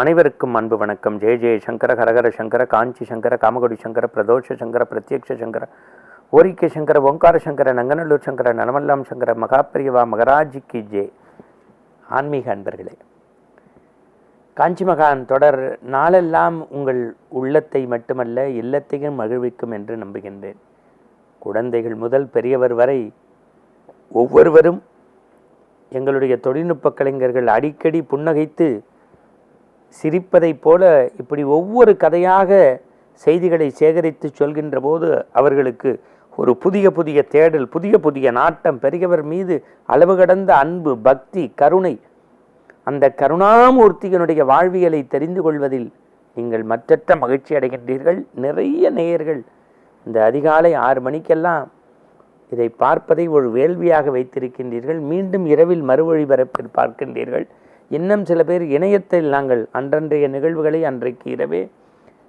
அனைவருக்கும் அன்பு வணக்கம். ஜெய ஜெய சங்கர ஹரஹர சங்கர காஞ்சி சங்கர காமகோடி சங்கர பிரதோஷ சங்கர பிரத்யக்ஷ சங்கர ஓரிக்கை சங்கர ஓங்கார சங்கர நங்கநல்லூர் சங்கர நலமல்லாம் சங்கர மகாபிரியவா மகராஜிக்கு ஜே. ஆன்மீக அன்பர்களே காஞ்சி மகான் தொடர் நாளெல்லாம் உங்கள் உள்ளத்தை மட்டுமல்ல இல்லத்தையும் மகிழ்விக்கும் என்று நம்புகின்றேன். குழந்தைகள் முதல் பெரியவர் வரை ஒவ்வொருவரும் எங்களுடைய தொழில்நுட்ப கலைஞர்கள் அடிக்கடி புன்னகைத்து சிரிப்பதைப் போல இப்படி ஒவ்வொரு கதையாக செய்திகளை சேகரித்து சொல்கின்ற போது அவர்களுக்கு ஒரு புதிய புதிய தேடல் புதிய புதிய நாட்டம் பெரியவர் மீது அளவு கடந்த அன்பு பக்தி கருணை. அந்த கருணாமூர்த்தியினுடைய வாழ்வியலை தெரிந்து கொள்வதில் நீங்கள் மற்றற்ற மகிழ்ச்சி அடைகின்றீர்கள். நிறைய நேயர்கள் இந்த அதிகாலை ஆறு மணிக்கெல்லாம் இதை பார்ப்பதை ஒரு வேள்வியாக வைத்திருக்கின்றீர்கள். மீண்டும் இரவில் மறுவழிபரப்பில் பார்க்கின்றீர்கள். இன்னும் சில பேர் இணையத்தில் நாங்கள் அன்றன்றைய நிகழ்வுகளை அன்றைக்கு இரவே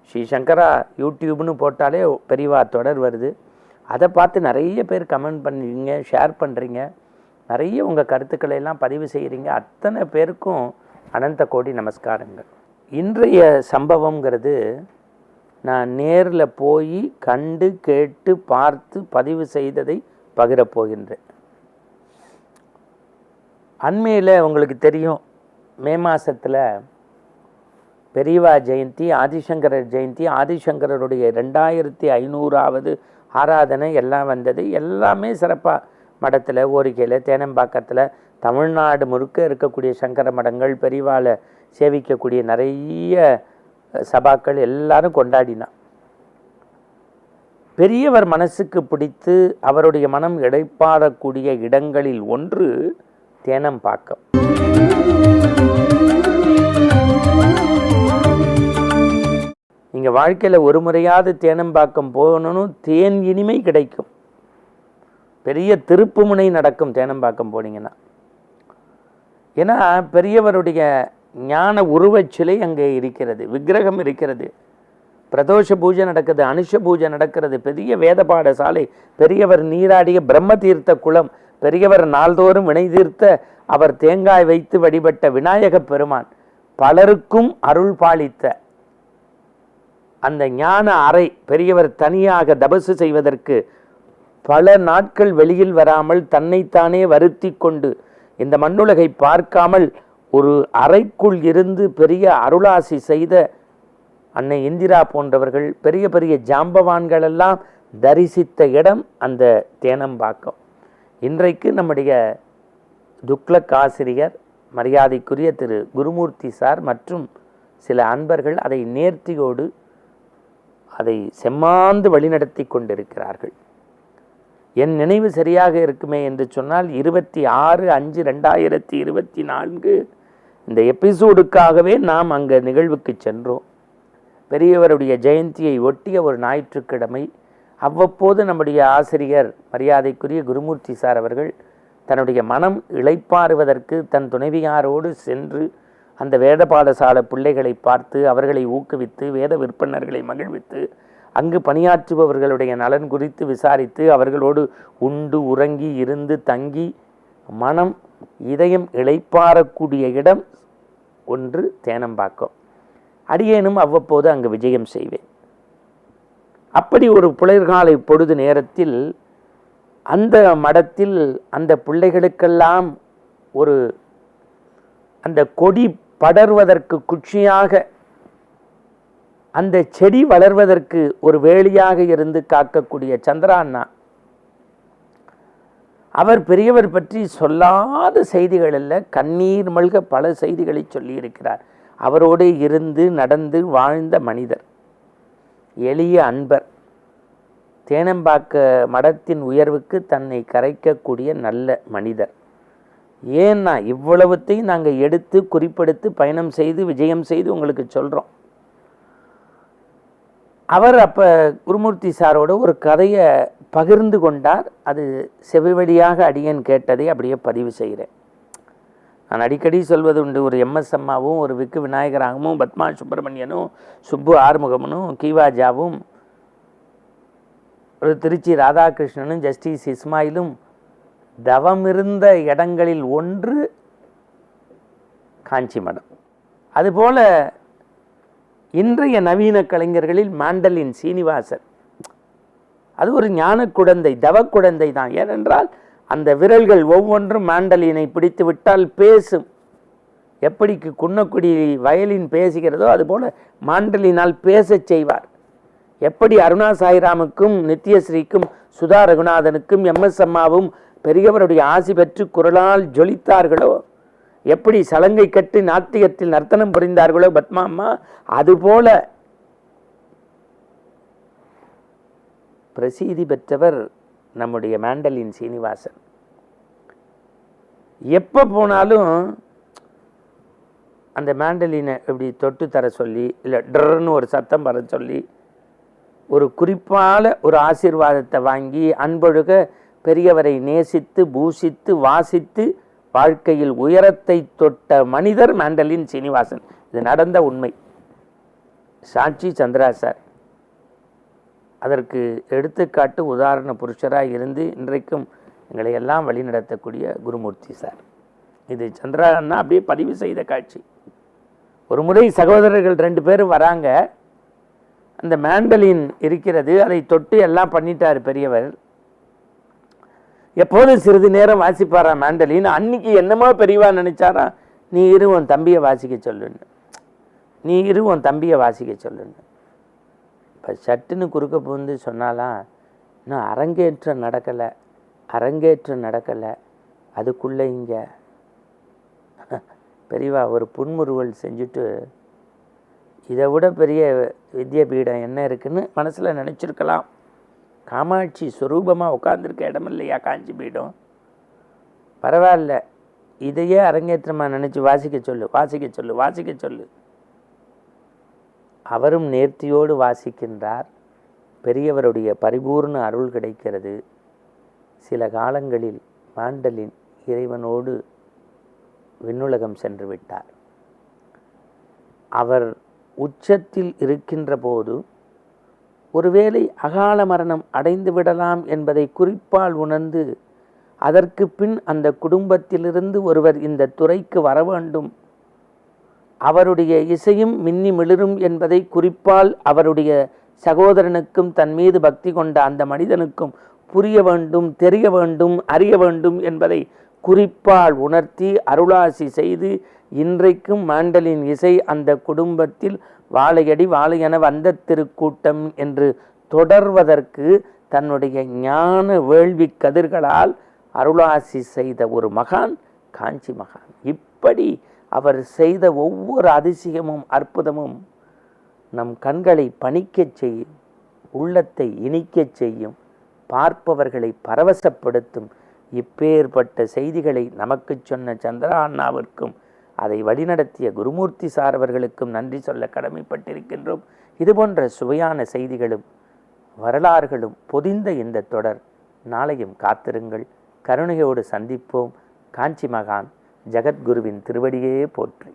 ஸ்ரீ சங்கரா யூடியூப்னு போட்டாலே பெரியவா தொடர் வருது. அதை பார்த்து நிறைய பேர் கமெண்ட் பண்ணுறீங்க ஷேர் பண்ணுறீங்க நிறைய உங்கள் கருத்துக்களை எல்லாம் பதிவு செய்கிறீங்க அத்தனை பேருக்கும் அனந்த கோடி நமஸ்காரங்கள். இன்றைய சம்பவங்கிறது நான் நேரில் போய் கண்டு கேட்டு பார்த்து பதிவு செய்ததை பகிரப் போகின்றேன் அண்மையில் உங்களுக்கு தெரியும் மே மாதத்தில் பெரியவா ஜெயந்தி ஆதிசங்கரர் ஜெயந்தி ஆதிசங்கரருடைய ரெண்டாயிரத்தி ஐநூறாவது ஆராதனை எல்லாம் வந்தது. எல்லாமே சிறப்பாக மடத்தில் ஓரிக்கையில் தேனம்பாக்கத்தில் தமிழ்நாடு முழுக்க இருக்கக்கூடிய சங்கர மடங்கள் பெரியவாளை சேவிக்கக்கூடிய நிறைய சபாக்கள் எல்லாரும் கொண்டாடினான் பெரியவர் மனசுக்கு பிடித்து அவருடைய மனம் இடைப்பாடக்கூடிய இடங்களில் ஒன்று தேனம்பாக்கம். நீங்கள் வாழ்க்கையில் ஒரு முறையாவது தேனம்பாக்கம் போகணும்னு தேன் இனிமை கிடைக்கும். பெரிய திருப்புமுனை நடக்கும் தேனம்பாக்கம் போனீங்கன்னா. ஏன்னா பெரியவருடைய ஞான உருவச் சிலை அங்கே இருக்கிறது விக்கிரகம் இருக்கிறது. பிரதோஷ பூஜை நடக்குது அனுஷ பூஜை நடக்கிறது பெரிய வேத பாடசாலை பெரியவர் நீராடிய பிரம்ம தீர்த்த குளம் பெரியவர் நாள்தோறும் வினை தீர்த்த அவர் தேங்காய் வைத்து வழிபட்ட விநாயக பெருமான் பலருக்கும் அருள் பாலித்த அந்த ஞான அறை பெரியவர் தனியாக தபசு செய்வதற்கு பல நாட்கள் வெளியில் வராமல் தன்னைத்தானே வருத்தி கொண்டு இந்த மண்ணுலகை பார்க்காமல் ஒரு அறைக்குள் இருந்து பெரிய அருளாசி செய்த அன்னை இந்திரா போன்றவர்கள் பெரிய பெரிய ஜாம்பவான்களெல்லாம் தரிசித்த இடம் அந்த தேனம்பாக்கம். இன்றைக்கு நம்முடைய துக்ளக் ஆசிரியர் மரியாதைக்குரிய திரு குருமூர்த்தி சார் மற்றும் சில அன்பர்கள் அதை நேர்த்தியோடு அதை செம்மாந்து வழிநடத்தி கொண்டிருக்கிறார்கள். என் நினைவு சரியாக இருக்குமே என்று சொன்னால் இருபத்தி ஆறு அஞ்சு ரெண்டாயிரத்தி இருபத்தி நான்கு இந்த எபிசோடுக்காகவே நாம் அங்கே நிகழ்வுக்கு சென்றோம். பெரியவருடைய ஜெயந்தியை ஒட்டிய ஒரு ஞாயிற்றுக்கிழமை அவ்வப்போது நம்முடைய ஆசிரியர் மரியாதைக்குரிய குருமூர்த்தி சார் அவர்கள் தன்னுடைய மனம் இழைப்பாறுவதற்கு தன் துணைவியாரோடு சென்று அந்த வேத பாடசாலை பிள்ளைகளை பார்த்து அவர்களை ஊக்குவித்து வேத விற்பனர்களை மகிழ்வித்து அங்கு பணியாற்றுபவர்களுடைய நலன் குறித்து விசாரித்து அவர்களோடு உண்டு உறங்கி இருந்து தங்கி மனம் இதயம் இழைப்பாறக்கூடிய இடம் ஒன்று தேனம்பாக்கம். அடியேனும் அவ்வப்போது அங்கு விஜயம் செய்வேன். அப்படி ஒரு புலர்காலை பொழுது நேரத்தில் அந்த மடத்தில் அந்த பிள்ளைகளுக்கெல்லாம் ஒரு அந்த கொடி படர்வதற்கு குச்சியாக அந்த செடி வளர்வதற்கு ஒரு வேலியாக இருந்து காக்கக்கூடிய சந்திரா அண்ணா அவர் பெரியவர் பற்றி சொல்லாத செய்திகள் கண்ணீர் மல்க பல செய்திகளை சொல்லியிருக்கிறார். அவரோடு இருந்து நடந்து வாழ்ந்த மனிதர். எளிய அன்பர். தேனம்பாக்க மடத்தின் உயர்வுக்கு தன்னை கரைக்கக்கூடிய நல்ல மனிதர். ஏன்னா இவ்வளவுத்தையும் நாங்கள் எடுத்து குறிப்பெடுத்து பயணம் செய்து விஜயம் செய்து உங்களுக்கு சொல்கிறோம் அவர் அப்போ குருமூர்த்தி சாரோட ஒரு கதையை பகிர்ந்து கொண்டார். அது செவிவழியாக அடியன் கேட்டதை அப்படியே பதிவு செய்கிறேன். நான் அடிக்கடி சொல்வது உண்டு ஒரு எம்எஸ் அம்மாவும் ஒரு விக்கு விநாயகராகவும் பத்மா சுப்பிரமணியனும் சுப்பு ஆறுமுகமனும் கீவாஜாவும் ஒரு திருச்சி ராதாகிருஷ்ணனும் ஜஸ்டிஸ் இஸ்மாயிலும் தவம் இருந்த இடங்களில் ஒன்று காஞ்சி மடம். அதுபோல இன்றைய நவீன கலைஞர்களில் மாண்டலின் சீனிவாசன். அது ஒரு ஞான குழந்தை தவ குழந்தை தான். ஏனென்றால் அந்த விரல்கள் ஒவ்வொன்றும் மாண்டலினை பிடித்து விட்டால் பேசும். எப்படிக்கு குன்னக்குடி வயலின் பேசுகிறதோ அதுபோல மாண்டலினால் பேசச் செய்வார். எப்படி அருணா சாய்ராமுக்கும் நித்யஸ்ரீக்கும் சுதா ரகுநாதனுக்கும் எம். எஸ். அம்மாவும் பெரியவருடைய ஆசி பெற்று குரலால் ஜொலித்தார்களோ? எப்படி சலங்கை கட்டி நாட்டியத்தில் நர்த்தனம் புரிந்தார்களோ பத்மா அம்மா? அதுபோல பிரசீதி பெற்றவர் நம்முடைய மேண்டலின் சீனிவாசன். எப்போ போனாலும் அந்த மேண்டலினை இப்படி தொட்டு தர சொல்லி இல்லை டர்ன்னு ஒரு சத்தம் வர சொல்லி ஒரு குறிப்பால் ஒரு ஆசீர்வாதத்தை வாங்கி அன்பொழுக பெரியவரை நேசித்து பூசித்து வாசித்து வாழ்க்கையில் உயரத்தை தொட்ட மனிதர் மேண்டலின் சீனிவாசன். இது நடந்த உண்மை. சாட்சி சந்திரா சார். அதற்கு எடுத்துக்காட்டு உதாரண புருஷராக இருந்து இன்றைக்கும் எங்களை எல்லாம் வழிநடத்தக்கூடிய குருமூர்த்தி சார். இது சந்திரன்னா அப்படியே பதிவு செய்த காட்சி. ஒரு முறை சகோதரர்கள் ரெண்டு பேரும் வராங்க. அந்த மேண்டலின் இருக்கிறது அதை தொட்டு எல்லாம் பண்ணிட்டார் பெரியவர். எப்போதும் சிறிது நேரம் வாசிப்பாரா மேண்டலின்? அன்னைக்கு என்னமோ பெரியவா நினைச்சாரா? நீ இரு உன் தம்பியை வாசிக்க சொல்லுன்னு. நீ இரு உன் தம்பியை வாசிக்க சொல்லுன்னு. சட்டுன்னு குறுக்க புகுந்து சொன்னாலாம் இன்னும் அரங்கேற்றம் நடக்கலை அரங்கேற்றம் நடக்கலை அதுக்குள்ளே இங்கே. பெரியவா ஒரு புன்முறுவல் செஞ்சுட்டு இதை விட பெரிய வித்யாபீடம் என்ன இருக்குன்னு மனசில் நினச்சிருக்கலாம். காமாட்சி சுரூபமாக உட்காந்துருக்க இடம் இல்லையா காஞ்சி பீடம்? பரவாயில்ல இதையே அரங்கேற்றமாக நினச்சி வாசிக்க சொல்லு வாசிக்க சொல்லு வாசிக்க சொல்லு. அவரும் நேர்த்தியோடு வாசிக்கின்றார். பெரியவருடைய பரிபூர்ண அருள் கிடைக்கிறது. சில காலங்களில் மாண்டலின் இறைவனோடு விண்ணுலகம் சென்று விட்டார். அவர் உச்சத்தில் இருக்கின்ற போது ஒருவேளை அகால மரணம் அடைந்து விடலாம் என்பதை குறிப்பால் உணர்ந்து அதற்கு பின் அந்த குடும்பத்திலிருந்து ஒருவர் இந்த துறைக்கு வர வேண்டும் அவருடைய இசையும் மின்னி மிளிரும் என்பதை குறிப்பால் அவருடைய சகோதரனுக்கும் தன் மீது பக்தி கொண்ட அந்த மனிதனுக்கும் புரிய வேண்டும் தெரிய வேண்டும் அறிய வேண்டும் என்பதை குறிப்பால் உணர்த்தி அருளாசி செய்து இன்றைக்கும் மாண்டலின் இசை அந்த குடும்பத்தில் வாழையடி வாழையென வந்த திருக்கூட்டம் என்று தொடர்வதற்கு தன்னுடைய ஞான வேள்வி கதிர்களால் அருளாசி செய்த ஒரு மகான் காஞ்சி மகான். இப்படி அவர் செய்த ஒவ்வொரு அதிசயமும் அற்புதமும் நம் கண்களை பணிக்கச் செய்யும் உள்ளத்தை இனிக்கச் செய்யும் பார்ப்பவர்களை பரவசப்படுத்தும் இப்பேற்பட்ட செய்திகளை நமக்கு சொன்ன சந்திரா அண்ணாவிற்கும் அதை வழிநடத்திய குருமூர்த்தி சார் அவர்களுக்கும் நன்றி சொல்ல கடமைப்பட்டிருக்கின்றோம். இதுபோன்ற சுவையான செய்திகளும் வரலாறுகளும் பொதிந்த இந்த தொடர். நாளையும் காத்திருங்கள். கருணையோடு சந்திப்போம். காஞ்சி மகான். ஜெகத்குருவின் திருவடியே போற்றி.